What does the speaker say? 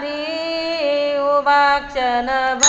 दारी उभा क्षणभर